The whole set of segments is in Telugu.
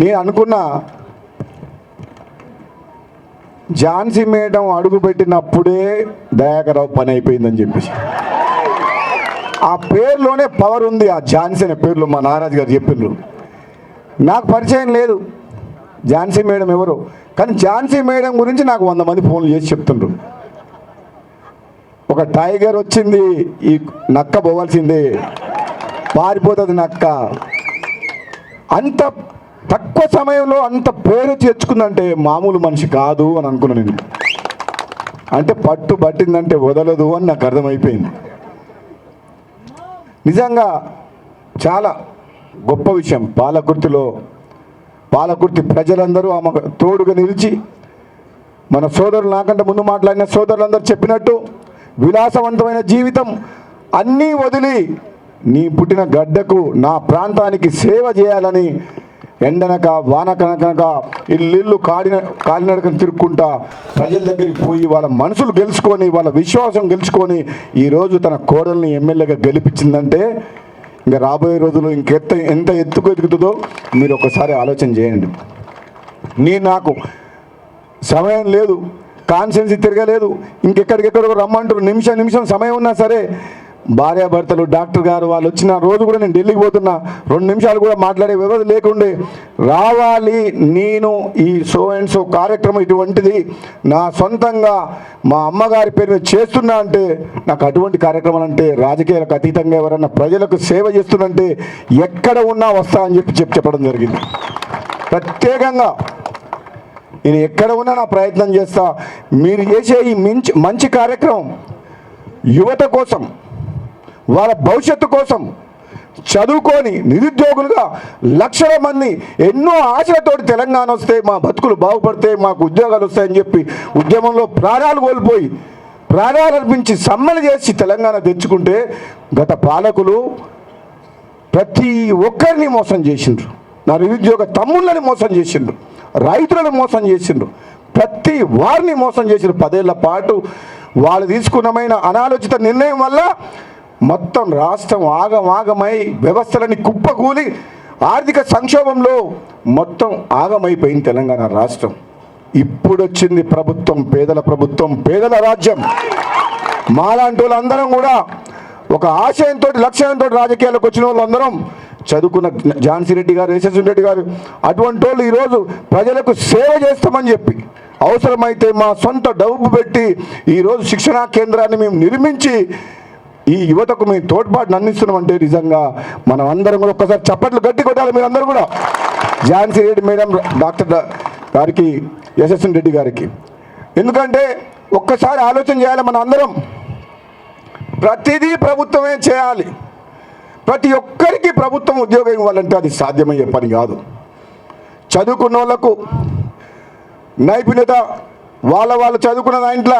నేను అనుకున్న ఝాన్సీ మేడం అడుగు పెట్టినప్పుడే దయాకరావు పని అయిపోయిందని చెప్పేసి. ఆ పేరులోనే పవర్ ఉంది ఆ ఝాన్సీ అనే పేర్లు మా నారాజు గారు చెప్పిండ్రు నాకు పరిచయం లేదు ఝాన్సీ మేడం ఎవరు? కానీ ఝాన్సీ మేడం గురించి నాకు వంద మంది ఫోన్లు చేసి చెప్తుండ్రు. ఒక టైగర్ వచ్చింది ఈ నక్క పోవాల్సిందే పారిపోతుంది నక్క. అంత తక్కువ సమయంలో అంత పేరు తెచ్చుకుందంటే మామూలు మనిషి కాదు అని అనుకున్నాను నేను. అంటే పట్టు పట్టిందంటే వదలదు అని నాకు అర్థమైపోయింది. నిజంగా చాలా గొప్ప విషయం. పాలకుర్తిలో పాలకుర్తి ప్రజలందరూ ఆమె తోడుగా నిలిచి మన సోదరులు నాకంటే ముందు మాట్లాడిన సోదరులందరూ చెప్పినట్టు విలాసవంతమైన జీవితం అన్నీ వదిలి నీ పుట్టిన గడ్డకు నా ప్రాంతానికి సేవ చేయాలని ఎండనక వానకనకనక ఇల్లు కాడిన కాలినడకను తిరుక్కుంటా ప్రజల దగ్గరికి పోయి వాళ్ళ మనసులు గెలుచుకొని వాళ్ళ విశ్వాసం గెలుచుకొని ఈరోజు తన కోడల్ని ఎమ్మెల్యేగా గెలిపించిందంటే ఇంకా రాబోయే రోజులు ఇంకెత్త ఎంత ఎత్తుకు ఎదుగుతుందో మీరు ఒకసారి ఆలోచన చేయండి. నీ నాకు సమయం లేదు కాన్సెన్సీ తిరగలేదు ఇంకెక్కడికెక్కడికో రమ్మంటారు నిమిషం నిమిషం సమయం ఉన్నా సరే భార్యాభర్తలు డాక్టర్ గారు వాళ్ళు వచ్చిన రోజు కూడా నేను ఢిల్లీకి పోతున్నా. రెండు నిమిషాలు కూడా మాట్లాడే వ్యవధి లేకుండే. రావాలి నేను ఈ షో అండ్ షో కార్యక్రమం ఇటువంటిది నా సొంతంగా మా అమ్మగారి పేరు మీద చేస్తున్నా అంటే నాకు అటువంటి కార్యక్రమాలు అంటే రాజకీయాలకు అతీతంగా ఎవరన్నా ప్రజలకు సేవ చేస్తున్నంటే ఎక్కడ ఉన్నా వస్తా అని చెప్పి చెప్పి చెప్పడం జరిగింది. ప్రత్యేకంగా నేను ఎక్కడ ఉన్నా నా ప్రయత్నం చేస్తా. మీరు చేసే ఈ మంచి మంచి కార్యక్రమం యువత కోసం వాళ్ళ భవిష్యత్తు కోసం చదువుకొని నిరుద్యోగులుగా లక్షల మంది ఎన్నో ఆశలతోటి తెలంగాణ వస్తే మా బతుకులు బాగుపడితే మాకు ఉద్యోగాలు వస్తాయని చెప్పి ఉద్యమంలో ప్రాణాలు కోల్పోయి ప్రాణాలు అర్పించి సమ్మలు చేసి తెలంగాణ తెచ్చుకుంటే గత పాలకులు ప్రతి ఒక్కరిని మోసం చేసిండ్రు. నా నిరుద్యోగ తమ్ముళ్ళని మోసం చేసిండ్రు. రైతులను మోసం చేసిండ్రు. ప్రతి వారిని మోసం చేసిండ్రు. పదేళ్ళ పాటు వాళ్ళు తీసుకున్నమైన అనాలోచిత నిర్ణయం వల్ల మొత్తం రాష్ట్రం ఆగమాగమై వ్యవస్థలని కుప్పకూలి ఆర్థిక సంక్షోభంలో మొత్తం ఆగమైపోయింది తెలంగాణ రాష్ట్రం. ఇప్పుడు వచ్చింది ప్రభుత్వం పేదల ప్రభుత్వం పేదల రాజ్యం. మాలాంటి వాళ్ళందరం కూడా ఒక ఆశయంతో లక్ష్యంతో రాజకీయాలకు వచ్చిన వాళ్ళందరం చదువుకున్న ఝాన్సీ రెడ్డి గారు యశస్వి రెడ్డి గారు అటువంటి వాళ్ళు ఈరోజు ప్రజలకు సేవ చేస్తామని చెప్పి అవసరమైతే మా సొంత డబ్బు పెట్టి ఈరోజు శిక్షణా కేంద్రాన్ని మేము నిర్మించి ఈ యువతకు మీ తోడ్పాటును అందిస్తున్నామంటే నిజంగా మనం అందరం కూడా ఒక్కసారి చప్పట్లు గట్టి కొట్టాలి మీరు అందరూ కూడా. ఝాన్సీ రెడ్డి మేడం డాక్టర్ గారికి యశస్వి రెడ్డి గారికి. ఎందుకంటే ఒక్కసారి ఆలోచన చేయాలి మన అందరం. ప్రతిదీ ప్రభుత్వమే చేయాలి. ప్రతి ఒక్కరికి ప్రభుత్వం ఉద్యోగం ఇవ్వాలంటే అది సాధ్యమయ్యే పని కాదు. చదువుకున్న వాళ్ళకు నైపుణ్యత వాళ్ళ వాళ్ళు చదువుకున్న దాంట్లో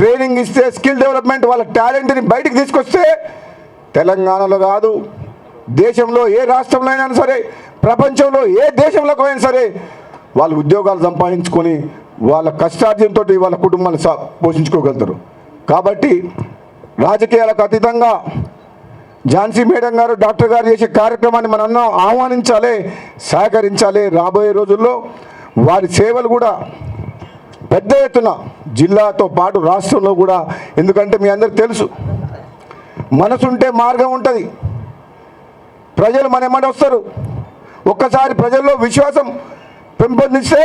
ట్రైనింగ్ ఇస్తే స్కిల్ డెవలప్మెంట్ వాళ్ళ టాలెంట్ని బయటకు తీసుకొస్తే తెలంగాణలో కాదు దేశంలో ఏ రాష్ట్రంలో అయినా సరే ప్రపంచంలో ఏ దేశంలోకి అయినా సరే వాళ్ళు ఉద్యోగాలు సంపాదించుకొని వాళ్ళ కష్టార్జనతో వాళ్ళ కుటుంబాన్ని పోషించుకోగలుగుతారు. కాబట్టి రాజకీయాలకు అతీతంగా ఝాన్సీ మేడం గారు డాక్టర్ గారు చేసే కార్యక్రమాన్ని మనం ఆహ్వానించాలి సహకరించాలి రాబోయే రోజుల్లో. వారి సేవలు కూడా పెద్ద ఎత్తున జిల్లాతో పాటు రాష్ట్రంలో కూడా ఎందుకంటే మీ అందరికి తెలుసు మనసుంటే మార్గం ఉంటుంది. ప్రజలు మన ఏమని వస్తారు. ఒక్కసారి ప్రజల్లో విశ్వాసం పెంపొందిస్తే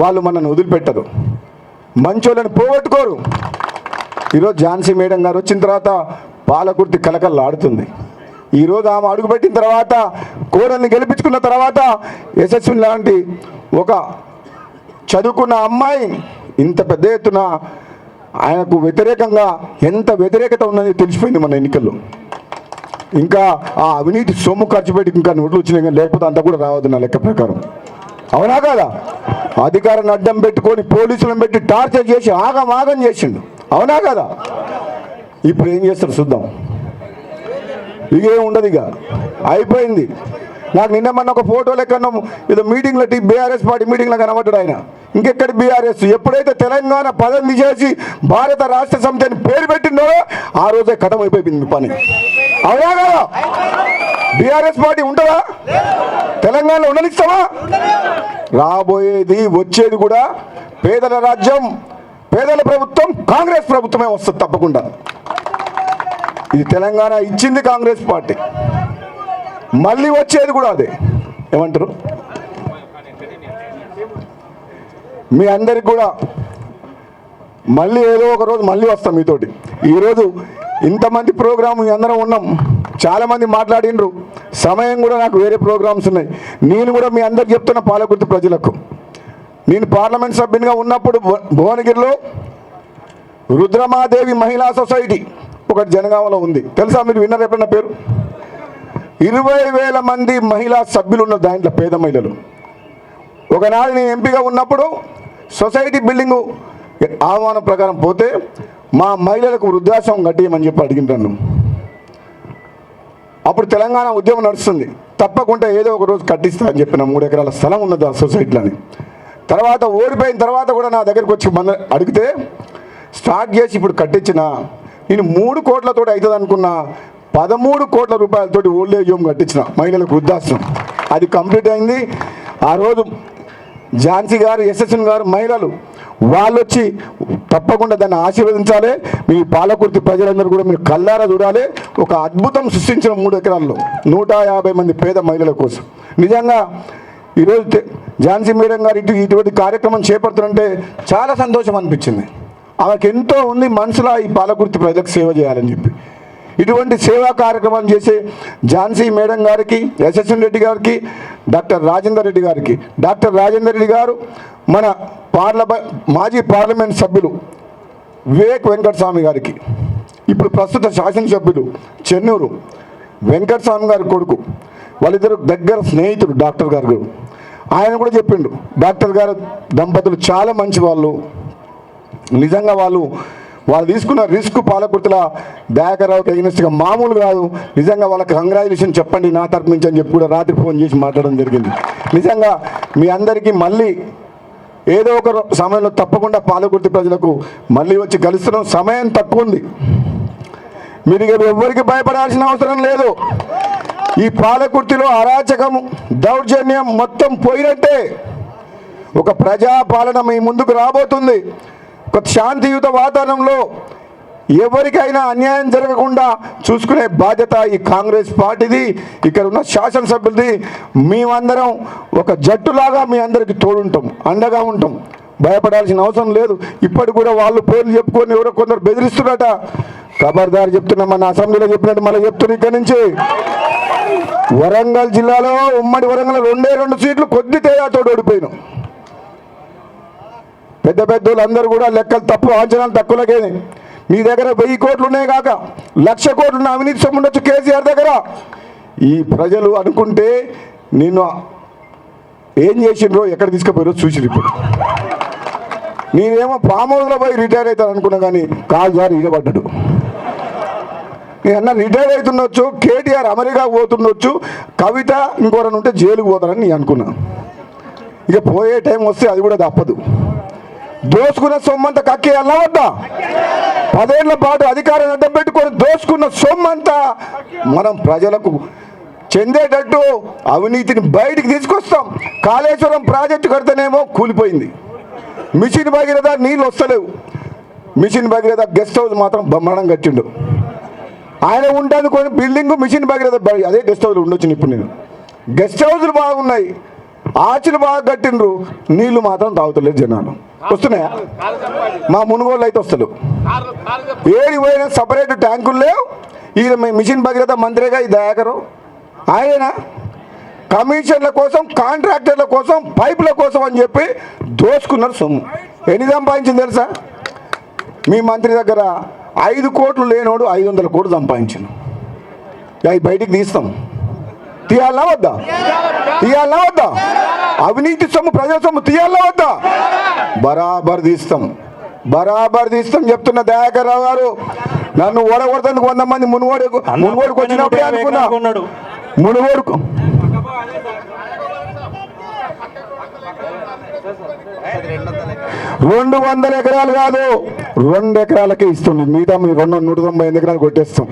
వాళ్ళు మనల్ని వదిలిపెట్టరు. మంచోళ్ళని పోగొట్టుకోరు. ఈరోజు ఝాన్సీ మేడం గారు వచ్చిన తర్వాత పాలకుర్తి కలకల్లాడుతుంది. ఈరోజు ఆమె అడుగుపెట్టిన తర్వాత కోడల్ని గెలిపించుకున్న తర్వాత యశస్విని లాంటి ఒక చదువుకున్న అమ్మాయి ఇంత పెద్ద ఎత్తున ఆయనకు వ్యతిరేకంగా ఎంత వ్యతిరేకత ఉన్నది తెలిసిపోయింది మన ఎన్నికల్లో. ఇంకా ఆ అవినీతి సొమ్ము ఖర్చు పెట్టి ఇంకా నోట్లు వచ్చినాయి కానీ లేకపోతే అంతా కూడా రావద్దు నా లెక్క ప్రకారం. అవునా కాదా? అధికారాన్ని అడ్డం పెట్టుకొని పోలీసులను పెట్టి టార్చర్ చేసి ఆగం ఆగం చేసిండు. అవునా కదా? ఇప్పుడు ఏం చేస్తారు చూద్దాం. ఇక ఏం ఉండదు ఇక. అయిపోయింది. నాకు నిన్న మొన్న ఒక ఫోటో లెక్కన ఏదో మీటింగ్లో టీ బీఆర్ఎస్ పార్టీ మీటింగ్లో కనబడ్డాడు ఆయన. ఇంకెక్కడ బీఆర్ఎస్ ఎప్పుడైతే తెలంగాణ పదం తీసేసి భారత రాష్ట్ర సమితి అని పేరు పెట్టిందో ఆ రోజే కథం అయిపోయింది పని. అవునా కదా? బీఆర్ఎస్ పార్టీ ఉంటుందా? తెలంగాణలో ఉండనిస్తావా? రాబోయేది వచ్చేది కూడా పేదల రాజ్యం పేదల ప్రభుత్వం కాంగ్రెస్ ప్రభుత్వమే వస్తుంది తప్పకుండా. ఇది తెలంగాణ ఇచ్చింది కాంగ్రెస్ పార్టీ. మళ్ళీ వచ్చేది కూడా అదే. ఏమంటారు? మీ అందరికి కూడా మళ్ళీ ఏదో ఒక రోజు మళ్ళీ వస్తాం మీతోటి. ఈరోజు ఇంతమంది ప్రోగ్రాం అందరం ఉన్నాం. చాలామంది మాట్లాడినరు. సమయం కూడా నాకు వేరే ప్రోగ్రామ్స్ ఉన్నాయి. నేను కూడా మీ అందరికి చెప్తున్న పాలకుర్తి ప్రజలకు. నేను పార్లమెంట్ సభ్యునిగా ఉన్నప్పుడు భువనగిరిలో రుద్రమాదేవి మహిళా సొసైటీ ఒకటి జనగామలో ఉంది. తెలుసా మీరు విన్నారు ఎప్పుడన్నా పేరు? ఇరవై వేల మంది మహిళా సభ్యులు ఉన్న దాంట్లో పేద మహిళలు. ఒకనాడు నేను ఎంపీగా ఉన్నప్పుడు సొసైటీ బిల్డింగు ఆహ్వానం ప్రకారం పోతే మా మహిళలకు వృద్ధాశ్రమం కట్టేయమని చెప్పి అడిగింటాను అప్పుడు తెలంగాణ ఉద్యమం నడుస్తుంది. తప్పకుండా ఏదో ఒక రోజు కట్టిస్తా అని చెప్పిన మూడు ఎకరాల స్థలం ఉన్నది ఆ సొసైటీలని. తర్వాత ఓడిపోయిన తర్వాత కూడా నా దగ్గరికి వచ్చి మన అడిగితే స్టార్ట్ చేసి ఇప్పుడు కట్టించిన నేను మూడు కోట్లతోటి అవుతుంది అనుకున్నా పదమూడు కోట్ల రూపాయలతోటి ఓల్డ్ ఏజ్ హోమ్ కట్టించిన మహిళలకు వృద్ధాశ్రమం. అది కంప్లీట్ అయింది. ఆ రోజు ఝాన్సీ గారు ఎస్ఎస్ఎన్ గారు మహిళలు వాళ్ళు వచ్చి తప్పకుండా దాన్ని ఆశీర్వదించాలి. మీ పాలకుర్తి ప్రజలందరూ కూడా మీరు కల్లారా చూడాలి. ఒక అద్భుతం సృష్టించిన మూడు ఎకరాల్లో నూట యాభై మంది పేద మహిళల కోసం. నిజంగా ఈరోజు ఝాన్సీ మేడం గారు ఇటు ఇటువంటి కార్యక్రమం చేపడుతుంటే చాలా సంతోషం అనిపించింది. ఆమెకు ఎంతో ఉంది మనసులో ఈ పాలకుర్తి ప్రజలకు సేవ చేయాలని చెప్పి. ఇటువంటి సేవా కార్యక్రమాలు చేసే ఝాన్సీ మేడం గారికి ఎస్ఎస్ఎన్ రెడ్డి గారికి డాక్టర్ రాజేందర్ రెడ్డి గారికి. డాక్టర్ రాజేందర్ రెడ్డి గారు మన పార్లమె మాజీ పార్లమెంట్ సభ్యులు వివేక్ వెంకటస్వామి గారికి. ఇప్పుడు ప్రస్తుత శాసనసభ్యులు చెన్నూరు వెంకటస్వామి గారి కొడుకు వాళ్ళిద్దరు దగ్గర స్నేహితుడు డాక్టర్ గారు. ఆయన కూడా చెప్పిండు డాక్టర్ గారు దంపతులు చాలా మంచి వాళ్ళు. నిజంగా వాళ్ళు వాళ్ళు తీసుకున్న రిస్క్ పాలకుర్తుల దయాకరావుకి ఎగ్నెస్ట్గా మామూలు కాదు. నిజంగా వాళ్ళకి కంగ్రాచులేషన్ చెప్పండి నా తరపు నుంచి అని చెప్పి కూడా రాత్రి ఫోన్ చేసి మాట్లాడడం జరిగింది. నిజంగా మీ అందరికీ మళ్ళీ ఏదో ఒక సమయంలో తప్పకుండా పాలకుర్తి ప్రజలకు మళ్ళీ వచ్చి కలుస్తున్నాం సమయం తక్కువ ఉంది. మీరు ఇక ఎవరికి భయపడాల్సిన అవసరం లేదు. ఈ పాలకుర్తిలో అరాచకం దౌర్జన్యం మొత్తం పోయినట్టే. ఒక ప్రజా పాలన మీ ముందుకు రాబోతుంది. ఒక శాంతియుత వాతావరణంలో ఎవరికైనా అన్యాయం జరగకుండా చూసుకునే బాధ్యత ఈ కాంగ్రెస్ పార్టీది ఇక్కడ ఉన్న శాసనసభ్యులది. మేమందరం ఒక జట్టులాగా మీ అందరికి తోడుంటాం అండగా ఉంటాం. భయపడాల్సిన అవసరం లేదు. ఇప్పటికి కూడా వాళ్ళు పేర్లు చెప్పుకొని ఎవరో కొందరు బెదిరిస్తున్నట. ఖబర్దారు చెప్తున్నా మన అసెంబ్లీలో చెప్పినట్టు మళ్ళీ చెప్తున్నా ఇక్కడి నుంచి. వరంగల్ జిల్లాలో ఉమ్మడి వరంగల్ రెండే రెండు సీట్లు కొద్ది తేడాతో ఓడిపోయినాం. పెద్ద పెద్దోళ్ళందరూ కూడా లెక్కలు తప్పు అంచనాలు తక్కువలకేది మీ దగ్గర వెయ్యి కోట్లు ఉన్నాయి కాక లక్ష కోట్లు ఉన్న అవినీతి సొమ్ము ఉండొచ్చు కేసీఆర్ దగ్గర. ఈ ప్రజలు అనుకుంటే నిన్ను ఏం చేసిండ్రో ఎక్కడ తీసుకుపోయారో చూసిరు ఇప్పుడు. నేనేమో ఫామ్ పోయి రిటైర్ అవుతాను అనుకున్నా కానీ కాదు సార్ ఈడబడ్డాడు నేను అన్న రిటైర్ అవుతుండొచ్చు కేటీఆర్ అమెరికా పోతుండొచ్చు కవిత ఇంకోరని ఉంటే జైలుకు పోతారని నేను అనుకున్నా. ఇక పోయే టైం వస్తే అది కూడా తప్పదు. దోసుకున్న సొమ్మంతా కక్కేయాలా వద్దా? పదేళ్ళ పాటు అధికారం అడ్డం పెట్టుకొని దోసుకున్న సొమ్మంతా మనం ప్రజలకు చెందేటట్టు అవినీతిని బయటికి తీసుకొస్తాం. కాళేశ్వరం ప్రాజెక్టు కడితేనేమో కూలిపోయింది. మిషన్ భగీరథ నీళ్ళు వస్తలేవు. మిషన్ భగీరథ గెస్ట్ హౌస్ మాత్రం బ్రహ్మాండం కట్టిండు. ఆయన ఉంటాను కొన్ని బిల్డింగ్ మిషన్ భగీరథ అదే గెస్ట్ హౌస్లు ఉండొచ్చు ఇప్పుడు నేను. గెస్ట్ హౌస్లు బాగున్నాయి. ఆచులు బాగా కట్టిండ్రు. నీళ్ళు మాత్రం తాగుతలేదు జనాలు. వస్తున్నాయా? మా మునుగోళ్ళు అయితే వస్తారు ఏడి పోయిన సపరేట్ ట్యాంకులు లేవు. ఈయన మీ మిషన్ భగీరథ మంత్రిగా ఈ దయాకరు. ఆయన? కమిషన్ల కోసం కాంట్రాక్టర్ల కోసం పైపుల కోసం అని చెప్పి దోచుకున్నారు సొమ్ము. ఎన్ని సంపాదించింది తెలుసా? మీ మంత్రి దగ్గర ఐదు కోట్లు లేనోడు ఐదు వందల కోట్లు సంపాదించాను అవి బయటికి తీస్తాం. తీయాలా వద్దా? తీయాలా వద్దా? అవినీతి సొమ్ము ప్రజల సొమ్ము తీయాలా వద్దా? బరాబర్ తీస్తాం. బరాబర్ తీస్తాం చెప్తున్న దయాకర్ రావు గారు. నన్ను ఓడగొడతానికి వంద మంది మునుగోడు మునుగోడుకు వచ్చినప్పుడే అనుకున్నా. మునుగోడుకు. రెండు వందల ఎకరాలు కాదు రెండు ఎకరాలకే ఇస్తుంది మిగతా మీ రెండు నూట తొంభై ఎకరాలు కొట్టేస్తాం.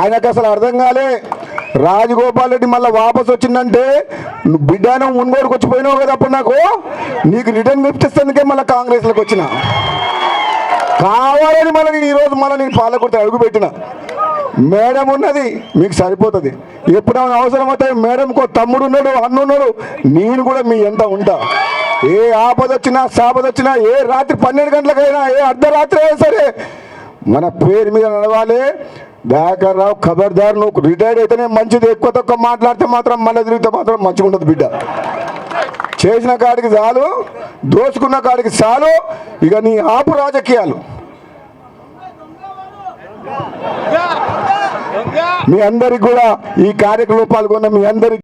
ఆయనకు అసలు అర్థం కాలే. రాజగోపాల్ రెడ్డి మళ్ళీ వాపసు వచ్చిందంటే నువ్వు బిడ్డను మున్గోడుకు వచ్చిపోయినావు కదా అప్పుడు నాకు? నీకు రిటర్న్ గిఫ్ట్ ఇస్తేందుకే మళ్ళీ కాంగ్రెస్లోకి వచ్చిన. కావాలని మళ్ళీ నేను ఈరోజు మళ్ళీ నేను పాలకుర్తి అడుగుపెట్టిన మేడం ఉన్నది మీకు సరిపోతుంది. ఎప్పుడైనా అవసరం అవుతాయి మేడంకు తమ్ముడు ఉన్నాడు అన్నున్నాడు నేను కూడా మీ ఎంత ఉంటా? ఏ ఆపద వచ్చినా శాపద వచ్చినా ఏ రాత్రి పన్నెండు గంటలకైనా ఏ అర్ధరాత్రి అయినా సరే మన పేరు మీద నడవాలి. దయాకర్ రావు ఖబర్దార్ నువ్వు రిటైర్డ్ అయితేనే మంచిది. ఎక్కువ తక్కువ మాట్లాడితే మాత్రం మళ్ళీ తిరిగితే మాత్రం మంచిగా ఉండదు బిడ్డ. చేసిన కాడికి చాలు దోచుకున్న కాడికి చాలు ఇక నీ ఆపు రాజకీయాలు. మీ అందరికి కూడా ఈ కార్యక్రమంలో పాల్గొన్న మీ అందరికి